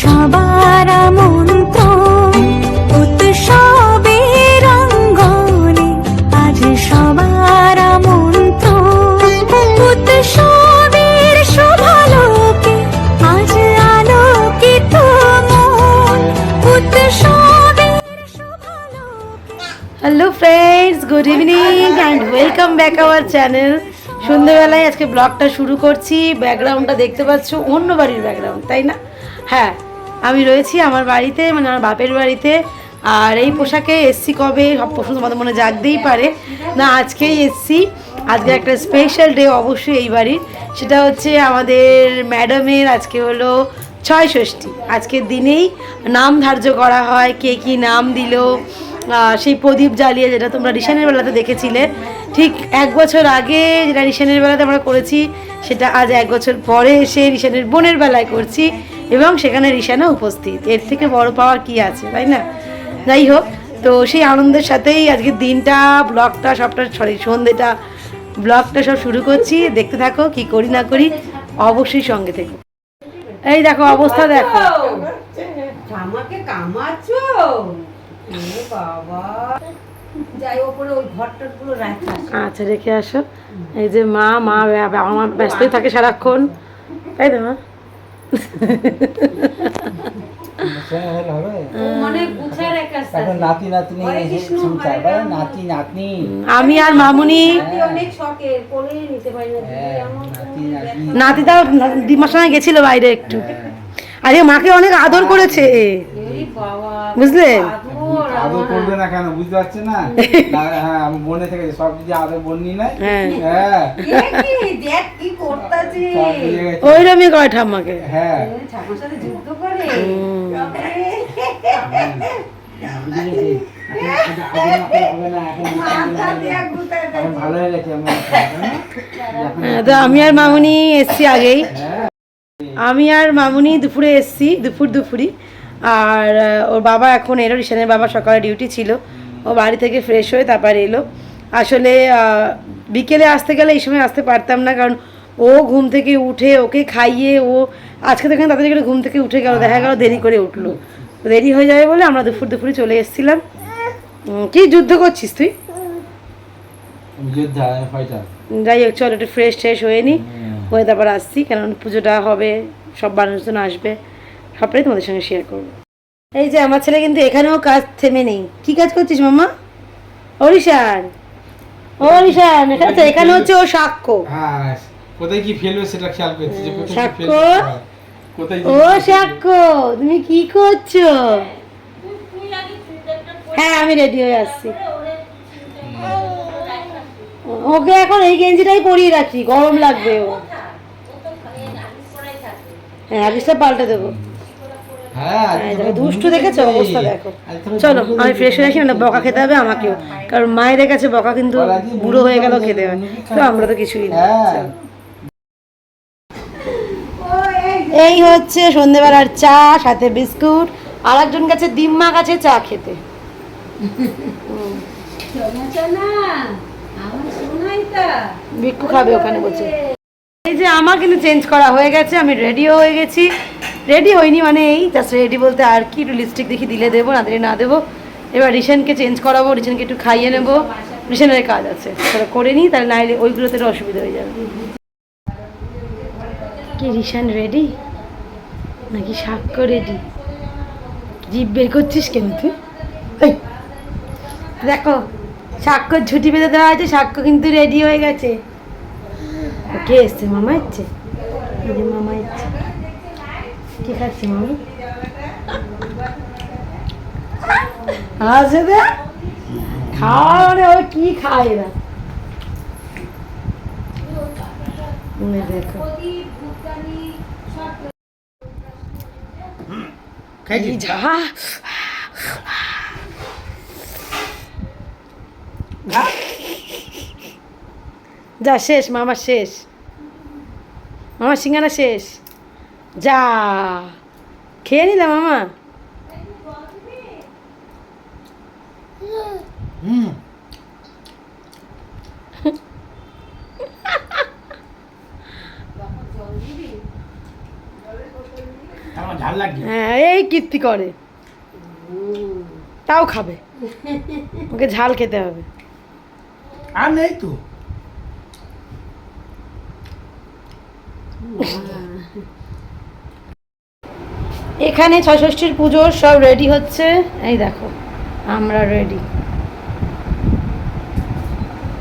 সবার আমন্ত্রণ, উৎসবের অঙ্গনে আজ সবার আমন্ত্রণ। উৎসবের শোভালোকে আজ আলোকিত মন। উৎসবের hello friends good evening and welcome back our channel সন্ধ্যেবেলায় আজকে ব্লগটা শুরু করছি। ব্যাকগ্রাউন্ডটা দেখতে পাচ্ছ, অন্য বাড়ির ব্যাকগ্রাউন্ড তাই না? হ্যাঁ আমি রয়েছি আমার বাড়িতে মানে আমার বাপের বাড়িতে। আর এই পোশাকে এসছি কবে? সব প্রশ্ন তোমাদের মনে জাগতেই পারে। না, আজকেই এসছি। আজকে একটা স্পেশাল ডে অবশ্যই এই বাড়ির। সেটা হচ্ছে আমাদের ম্যাডামের আজকে হলো ছয় ষষ্ঠী। আজকের দিনেই নাম ধার্য করা হয়, কে কী নাম দিল সেই প্রদীপ জ্বালিয়ে, যেটা তোমরা রিশানের বেলাতে দেখেছিলে। ঠিক এক বছর আগে যেটা রিশানের বেলাতে আমরা করেছি, সেটা আজ এক বছর পরে এসে রিশানের বোনের বেলায় করছি এবং সেখানে রিশানা উপস্থিত। এর থেকে বড় পাওয়ার কি আছে, তাই না? যাই হোক, তো সেই আনন্দের সাথেই আজকের দিনটা, ব্লগটা, সবটা, সরি সন্ধেটা ব্লগটা সব শুরু করছি। দেখতে থাকো, কি করি না করি, অবশ্যই সঙ্গে থেকো। এই দেখো, অবস্থা দেখো। আমাকে কামাচ্ছো? বাবা। আচ্ছা রেখে আসো। এই যে মা মা ব্যা- আমার ব্যস্তই থাকে সারাক্ষণ। তাই তো মা? মানে নাতনি আমি আর মামুনি অনেক শখের কোলে নিতে পারি নাতি নাতনি। নাতিদা দিমার সঙ্গে গেছিল বাইরে একটু। আরে মাকে অনেক আদর করেছে। বুঝলে? আদর করবে না কেন বুঝতে পারছে না? হ্যাঁ আমি বনে থেকে সব আদর বোন নাই হ্যাঁ। হ্যাঁ। ঠাম্মাকে। হ্যাঁ। ঠাকুর সাথে যুদ্ধ করে। হয়ে হ্যাঁ, তো আমি আর মামুনি এসছি আগেই। হ্যাঁ। আমি আর মামুনি দুপুরে এসছি দুপুর দুপুরি আর ওর বাবা এখন এলো রিশানের বাবা সকালে ডিউটি ছিল। ও বাড়ি থেকে ফ্রেশ হয়ে তারপর এলো। আসলে বিকেলে আসতে গেলে এই সময় আসতে পারতাম না কারণ ও ঘুম থেকে উঠে ওকে খাইয়ে ও আজকে তো এখানে তাড়াতাড়ি করে ঘুম থেকে উঠে গেল দেখা গেল দেরি করে উঠল। দেরি হয়ে যাবে বলে আমরা দুপুর দুপুরে চলে এসেছিলাম। কি যুদ্ধ করছিস তুই? যাই হোক চল একটু ফ্রেশ ট্রেশ হয়ে নি। হয়ে তারপর আসছি কারণ পুজোটা হবে সব মানুষজন আসবে। সবটাই তোমাদের সঙ্গে শেয়ার করব। এই যে আমার ছেলে কিন্তু এখানেও কাজ থেমে নেই। কি কাজ করছিস মাম্মা? অরিশান অরিশান তো এখানে হচ্ছে ও সাক্ষ্য। হ্যাঁ কোথায় কি ফেলবে সেটা খেয়াল করছি যে সাক্ষ্য? হ্যাঁ, ও সাক্ষ্য তুমি কি করছ? হ্যাঁ আমি রেডি হয়ে আসছি। ওকে এখন এই গেঞ্জিটাই পরিয়ে রাখি গরম লাগবে ও। হ্যাঁ হাগিসটা পাল্টে দেবো হ্যাঁ আজ হ্যাঁ, তো দেখো, দুষ্টু দেখেছ অবস্থা দেখো। চলো আমি ফ্রেশ হয়ে আসি না বকা খেতে হবে আমাকেও কারণ মায়ের কাছে বকা কিন্তু বুড়ো হয়ে গেল খেতে হয় তো আমরা তো কিছুই না। হ্যাঁ। এই হচ্ছে সন্ধেবেলার চা সাথে বিস্কুট আর একজন কাছে ডিম্মা কাছে চা খেতে। বিক্ষু খাবে ওখানে বসে এই যে আমার কিন্তু চেঞ্জ করা হয়ে গেছে আমি রেডিও হয়ে গেছি। রেডি হয়নি মানে এই জাস্ট রেডি বলতে আর কি একটু লিপস্টিক দেখি দিলে দেবো, না দিলে না দেবো। এবার রিসেনকে চেঞ্জ করাবো রিসেনকে একটু খাইয়ে নেব। রিসেনের কাজ আছে তাহলে করে নিই, তাহলে নাইলে ওইগুলোতে অসুবিধা হয়ে যাবে। কি রিশান রেডি নাকি সাক্ষ্য রেডি জিভ বের করছিস কেন তুই? দেখো সাক্ষ্য ঝুটি বেঁধে দেওয়া আছে সাক্ষ্য কিন্তু রেডি হয়ে গেছে। কে এসছে মামা এসছে? মামা এসছে। কি খাচ্ছে মামা। আছে দে খাওয়া মানে ওই কি খায় এরা? দেখো। যা। যা শেষ মামা শেষ। মামা সিঙ্গারা শেষ। যা। খেয়ে নিলাম মামা? হুম। ঝাল হ্যাঁ এই কীর্তি করে। তাও খাবে। ওকে ঝাল খেতে হবে। আর নেই তো। এখানে ছষষ্ঠীর পুজো সব রেডি হচ্ছে। এই দেখো আমরা রেডি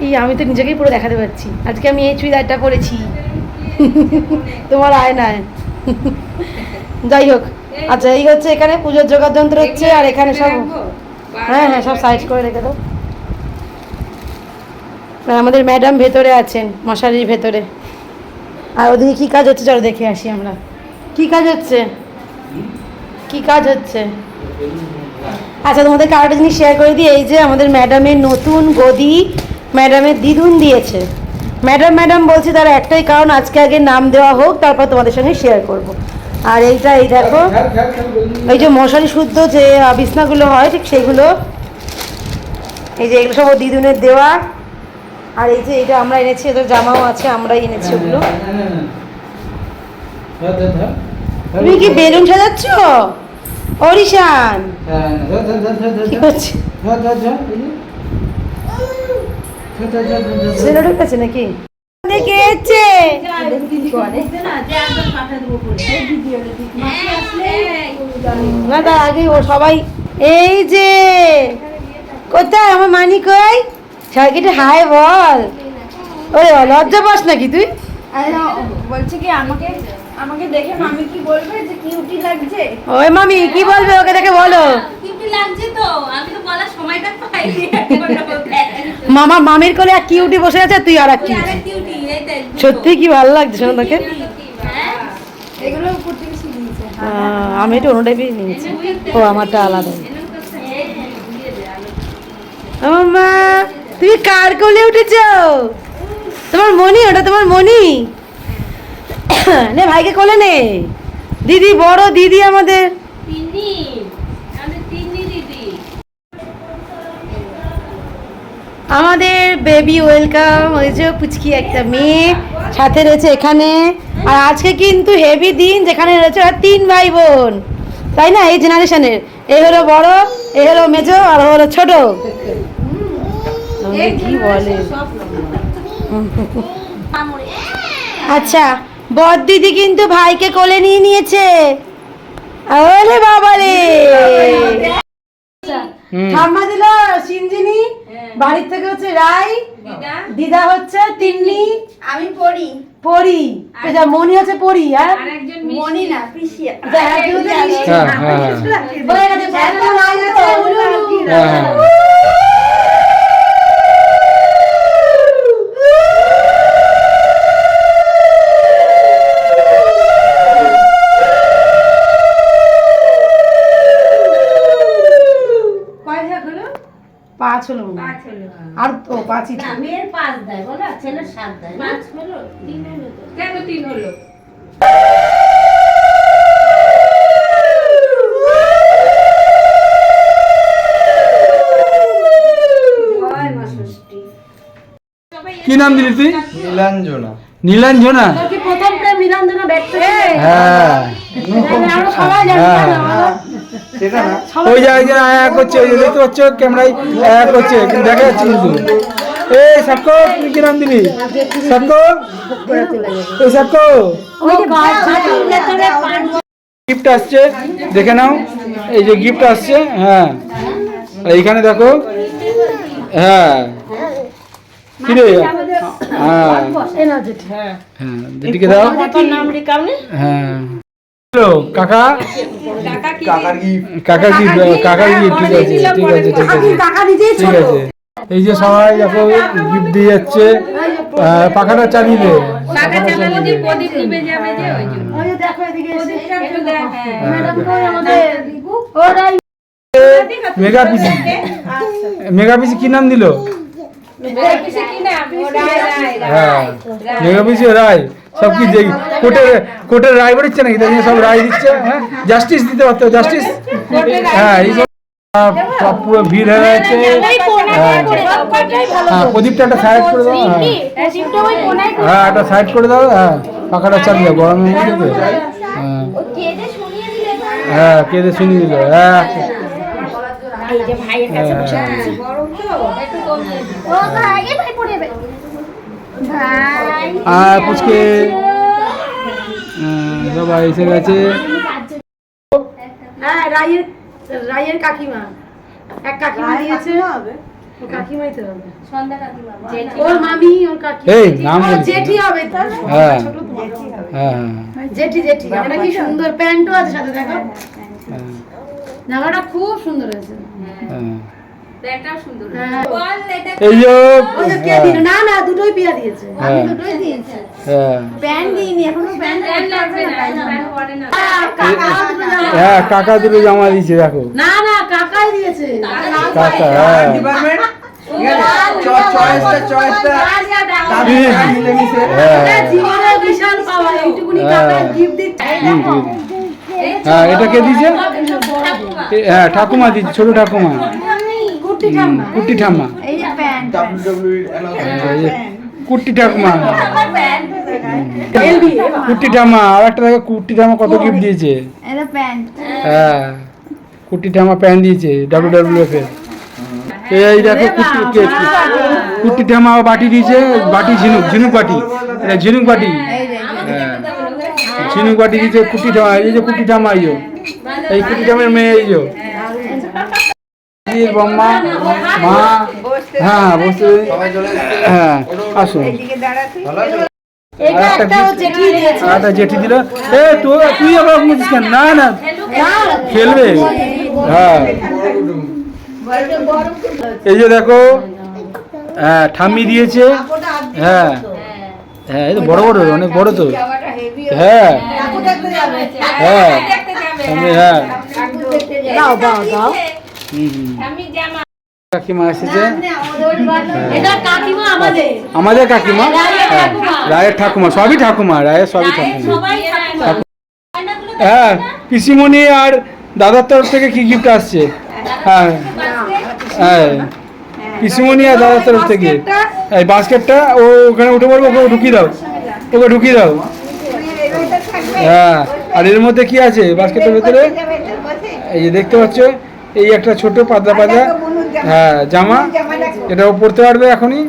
এই আমি তো নিজেকেই পুরো দেখাতে পারছি। আজকে আমি এই চুড়িদারটা পরেছি। তোমার আয়নায়। যাই হোক আচ্ছা এই হচ্ছে এখানে পুজোর জোগাড় যন্ত্র হচ্ছে আর এখানে সব হ্যাঁ হ্যাঁ সব সাইজ করে রেখে দাও। আর আমাদের ম্যাডাম ভেতরে আছেন মশারির ভেতরে। আর ওদিকে কী কাজ হচ্ছে চলো দেখে আসি আমরা। কী কাজ হচ্ছে? কি কাজ হচ্ছে আচ্ছা তোমাদের কারোটা জিনিস শেয়ার করে দিই এই যে আমাদের ম্যাডামের নতুন গদি ম্যাডামের দিদুন দিয়েছে ম্যাডাম ম্যাডাম বলছি তার একটাই কারণ আজকে আগে নাম দেওয়া হোক তারপর তোমাদের সঙ্গে শেয়ার করব আর এইটা এই দেখো। এই যে মশারি শুদ্ধ যে বিছনাগুলো হয় ঠিক সেগুলো এই যে এগুলো সব দিদুনের দেওয়া আর এই যে এটা আমরা এনেছি এদের জামাও আছে আমরাই এনেছি ওগুলো। তুমি কি বেলুন সাজাচ্ছ অরিশান হ্যাঁ, কি। করছে। ছেলে ঢুকেছে নাকি দেখে এসছে না তার আগে ও সবাই এই যে কোথায় আমার মানি কই সবাইকে একটু হাই বল ওরে লজ্জা পাস নাকি তুই বলছে কি আমাকে আমাকে দেখে মামি কি বলবে যে কিউটি লাগছে? ওই মামি কি বলবে ওকে দেখে বলো। কিউটি লাগছে তো? আমি তো বলার সময়টা পাইনি। মামা মামির কোলে এক কিউটি বসে আছে তুই আর এক আরে কিউটি কিউটি এই তো দুটো। সত্যি কি ভালো লাগছে শোনো তোকে? হ্যাঁ? এগুলো আমি একটু অন্য টাইপের নিয়েছি। ও আমারটা আলাদা। তুমি কার কোলে উঠেছ? তোমার মনি ওটা তোমার মনি নে ভাইকে কোলে নে। দিদি বড় দিদি আমাদের। আমাদের বেবি ওয়েলকাম ওই যে পুচকি একটা মেয়ে সাথে রয়েছে এখানে। আর আজকে কিন্তু হেভি দিন যেখানে রয়েছে তিন ভাই বোন। তাই না? এই জেনারেশনের এই হলো বড় এই হলো মেজো আর হলো ছোট। কি বলে? আচ্ছা। বর দিদি কিন্তু ভাইকে কোলে নিয়ে নিয়েছে। ওরে বাবা রে ঠাম্মা দিল সিনজিনি বাড়ির থেকে হচ্ছে রাই দিদা। হচ্ছে তিন্নি আমি পড়ি। পড়ি যা মনি হচ্ছে পড়ি আর মনি না পিসিয়া। আর। হ্যাঁ, হ্যাঁ, পাঁচ হলো। আর তো পাঁচই। মেয়ের পাঁচ দেয় বলো? ছেলের সাত দেয় পাঁচ হলো তিন হলো কেন তিন হলো? কি নাম দিলি তুই? নীলাঞ্জনা। নীলাঞ্জনা? প্রথম প্রেম নিরঞ্জনা ব্যক্ত হ্যাঁ। ওই যে একজন আয়া করছে ওই দেখতে পাচ্ছ ক্যামেরায় আয়া করছে দেখা যাচ্ছে কিন্তু। এই সাক্ষ্য কি নাম দিলি? সাক্ষ্য এই গিফট আসছে দেখে নাও এই যে গিফট আসছে হ্যাঁ। এইখানে দেখো হ্যাঁ। কি রে? হ্যাঁ। হ্যাঁ দিদিকে দাও। হ্যাঁ। হ্যালো কাকা? কাকার কি কাকা কি কাকা কি ঠিক আছে ঠিক আছে ঠিক আছে। ঠিক আছে। এই যে সবাই দেখো গিফট দিয়ে যাচ্ছে। পাখাটা চালিয়ে দে। হ্যাঁ। মেগা পিসি। মেগা পিসি কি নাম দিল? ও রায়। সব কি দেখ কোর্টের কোর্টের রায় বেরোচ্ছে নাকি? তাই সব রায় দিচ্ছে হ্যাঁ? জাস্টিস দিতে পারতো, জাস্টিস? হ্যাঁ ভিড় হয়ে গেছে। হ্যাঁ হ্যাঁ প্রদীপটা একটা সাইড করে দাও হ্যাঁ। হ্যাঁ একটা সাইড করে দাও হ্যাঁ। পাখাটা হ্যাঁ হ্যাঁ কেঁদে শুনিয়ে দিল হ্যাঁ। এই যে ভাইয়ের কাছে বসে। আছে গরম তো ও ভাই এ ভাই পড়ে যাবে ভাই আর পুচকে বাবা এসে গেছে। হ্যাঁ রায়ের রায়ের কাকিমা। এক কাকিমা দিয়েছে। ও কাকিমাই তো হবে। ওর মামি ওর কাকি এই নাম ও, বলিস জেঠি হবে হ্যাঁ। হ্যাঁ। জেঠি জেঠি। এটা কি সুন্দর প্যান্টও আছে সাথে দেখো। হ্যাঁ। জামাটা খুব সুন্দর হয়েছে। হ্যাঁ হ্যাঁ। না না দুটোই পিয়া দিয়েছে হ্যাঁ দুটোই দিয়েছে হ্যাঁ কাকা দুটো জামা- হ্যাঁ কাকা দুটো জামা দিয়েছে দেখো না না কাকাই দিয়েছে কাকা হ্যাঁ হ্যাঁ এটা হ্যাঁ। হ্যাঁ কে দিয়েছে হ্যাঁ ঠাকুমা দিচ্ছে ছোট ঠাকুমা। হুম, ঠাম্মা। কুট্টি ঠাম্মা প্যান্ট। ঠাকুমা। কুট্টি ঠাম্মা আর একটা দেখো কুট্টি ঠাম্মা কত গিফট দিয়েছে। হ্যাঁ কুট্টি ঠাম্মা প্যান দিয়েছে ডাব্লিউ ডাব্লিউ এফ এর। এই দেখো কুট্টি কুট্টি আবার বাটি দিয়েছে বাটি ঝিনুক ঝিনুক বাটি। ঝিনুক বাটি। হ্যাঁ ঝিনুক বাটি দিয়েছে কুট্টি ঠাম্মা এই যে কুট্টি ঠাম্মা এই যে। এই কুট্টি ঠাম্মার মেয়ে এই বম্মা মা হ্যাঁ বসে। হ্যাঁ আসুন। একটা জেঠি দিল। এ তুই তুই আবার মুছিস কেন? না না। খেলবে। হ্যাঁ। এই যে দেখো হ্যাঁ ঠাম্মি দিয়েছে। হ্যাঁ। হ্যাঁ এই তো বড় বড় অনেক বড় তো। হ্যাঁ। হ্যাঁ। ঠাম্মি হ্যাঁ। দাও দাও দাও। হুম, হুম। আমি কাকিমা এসেছে। আমাদের আমাদের। কাকিমা? হ্যাঁ। রায়ের ঠাকুমা সবই ঠাকুমা রায়ের সবই ঠাকুমা। হ্যাঁ পিসিমণি আর দাদার তরফ থেকে কি গিফট আসছে? হ্যাঁ। হ্যাঁ। পিসিমণি আর দাদার তরফ থেকে। এই বাস্কেটটা ও ওখানে উঠে পড়বে ওকে ঢুকিয়ে দাও। ওকে ঢুকিয়ে দাও। হ্যাঁ। আর এর মধ্যে কি আছে বাস্কেটের ভেতরে? এই যে দেখতে পাচ্ছ এই একটা ছোট পাতলা পাতলা হ্যাঁ জামা। এটাও পরতে পারবে এখনই?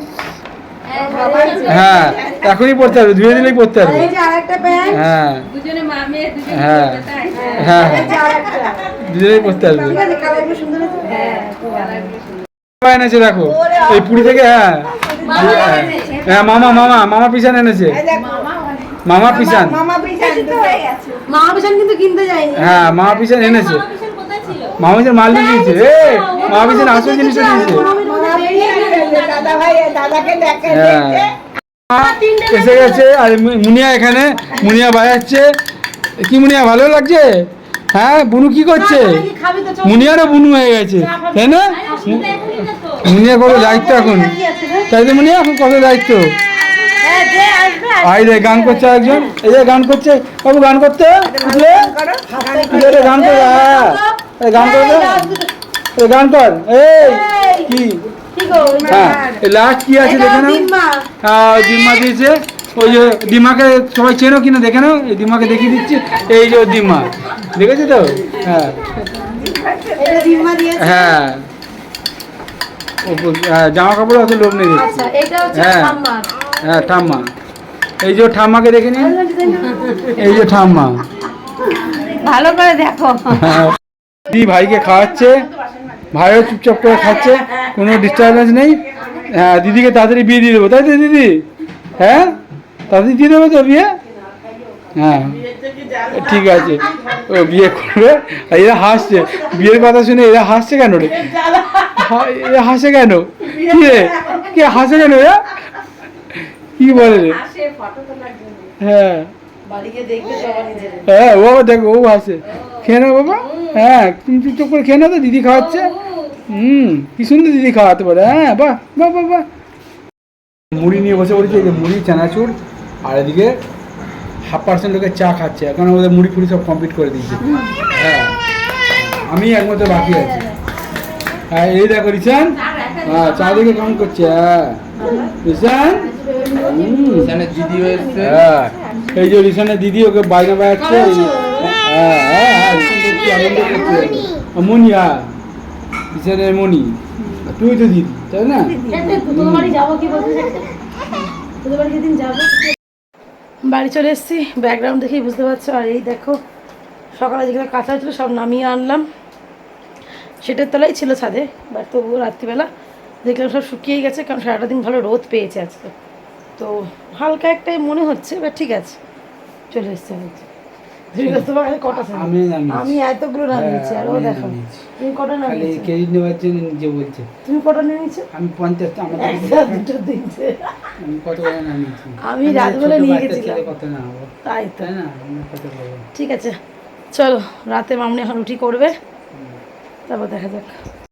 হ্যাঁ এখনই পরতে পারবে ধুয়ে দিলেই পরতে পারবে এই যে আরেকটা প্যান্ট হ্যাঁ। মামে দুজনে হ্যাঁ। হ্যাঁ। দুজনেই হ্যাঁ মামা এনেছে দেখো। এই পুরী থেকে হ্যাঁ। হ্যাঁ মামা মামা মামা পিছনে এনেছে। মামা পিসান। মামা পিছন কিন্তু কিনতে যায়নি। হ্যাঁ মামা পিসান এনেছে। মামা পিসান মাল নিয়ে দিয়েছে এ মামা পিসান আসল জিনিসটা দিয়েছে হ্যাঁ। এসে গেছে আর মুনিয়া এখানে। মুনিয়া বাজাচ্ছে কি মুনিয়া ভালো লাগছে? হ্যাঁ বুনু কি করছে? মুনিয়ারও বুনু হয়ে গেছে। তাই না? মুনিয়া কত দায়িত্ব এখন? তাই তো মুনিয়া এখন কত দায়িত্ব? আই রে গান করছে একজন। এই যে গান করছে। বাবু গান করতে? বুঝলে রে, গান কর হ্যাঁ এই গান কর এই গান কর। এই কি? হ্যাঁ। লাস্ট কি আছে দেখে নাও। হ্যাঁ ডিম্মা দিয়েছে। ওই যে ডিমাকে সবাই চেনো কিনা দেখে নাও। এই ডিমাকে দেখিয়ে দিচ্ছি। এই যে ডিম্মা। দেখেছ তো? হ্যাঁ। হ্যাঁ। হ্যাঁ, জামা কাপড় অত লোক নেই। আচ্ছা হ্যাঁ। হ্যাঁ ঠাম্মা এই যে ঠাম্মাকে দেখে নিন। এই যে ঠাম্মা। ভালো করে দেখো। হ্যাঁ। দিদি ভাইকে খাওয়াচ্ছে ভাইও চুপচাপ করে খাচ্ছে কোনো ডিস্টারবেন্স নেই। হ্যাঁ দিদিকে তাড়াতাড়ি বিয়ে দিয়ে দেবো তাই তো দিদি? হ্যাঁ? তাড়াতাড়ি দিয়ে দেবো তো বিয়ে? হ্যাঁ ঠিক আছে। ও বিয়ে করবে এরা হাসছে। বিয়ের কথা শুনে এরা হাসছে কেন রে? এরা হাসে কেন? কি রে? কে হাসে কেন এরা? কি বলে রে? হ্যাঁ। হ্যাঁ ও দেখো ও হাসে খেয়ে নাও বাবা। হ্যাঁ তুমি চুপচাপ করে খেয়ে নাও তো দিদি খাওয়াচ্ছে। হুম কি সুন্দর দিদি খাওয়াতে পারে। হ্যাঁ বাহ বাহ বাহ বাহ। মুড়ি নিয়ে বসে পড়েছে এই যে মুড়ি চানাচুর আর এদিকে হাফ পার্সেন্ট লোকের চা খাচ্ছে। এখন ওদের মুড়ি ফুড়ি সব কমপ্লিট করে দিয়েছে। হ্যাঁ। আমি একমাত্র বাকি আছি। হ্যাঁ এই দেখো রিসান হ্যাঁ চা দেখে কেমন করছে? হ্যাঁ। রিসান হ্যাঁ। এই যে রিসানের দিদি ওকে বাইরে বেড়াচ্ছে। হ্যাঁ হ্যাঁ হ্যাঁ আনন্দ করতে মনি হ্যাঁ। মনি তুই তো দিদি তাই না? বাড়ি যাব কি বলতে চাইছো? তোদের বাড়ি যেদিন যাব বাড়ি চলে এসেছি। ব্যাকগ্রাউন্ড দেখেই বুঝতে পারছ। আর এই দেখো সকালে যেগুলো কাঁচা ছিল সব নামিয়ে আনলাম। সেটার তলাই ছিল ছাদে বাট তবুও রাত্রিবেলা দেখলাম সব শুকিয়ে গেছে কারণ সারাটা দিন ভালো রোদ পেয়েছে আজকে। তো হালকা একটাই মনে হচ্ছে বাট ঠিক আছে। চলে এসছে হচ্ছে? আমি। আমি এতগুলো নামিয়েছি আর ও হ্যাঁ, দেখো তুমি কটা খালি নামিয়েছো? ক্রেডিট নেওয়ার জন্য নিজে বলছে। তুমি কটা নিয়েছো? আমি পঞ্চাশটা একটা দুটো। আমি কত করে নামিয়েছি? আমি রাতবেলা নিয়ে বাচ্চা গেছিলাম। কত না তাই না? ঠিক আছে চলো রাতে মামনি এখন রুটি করবে। তারপর দেখা যাক।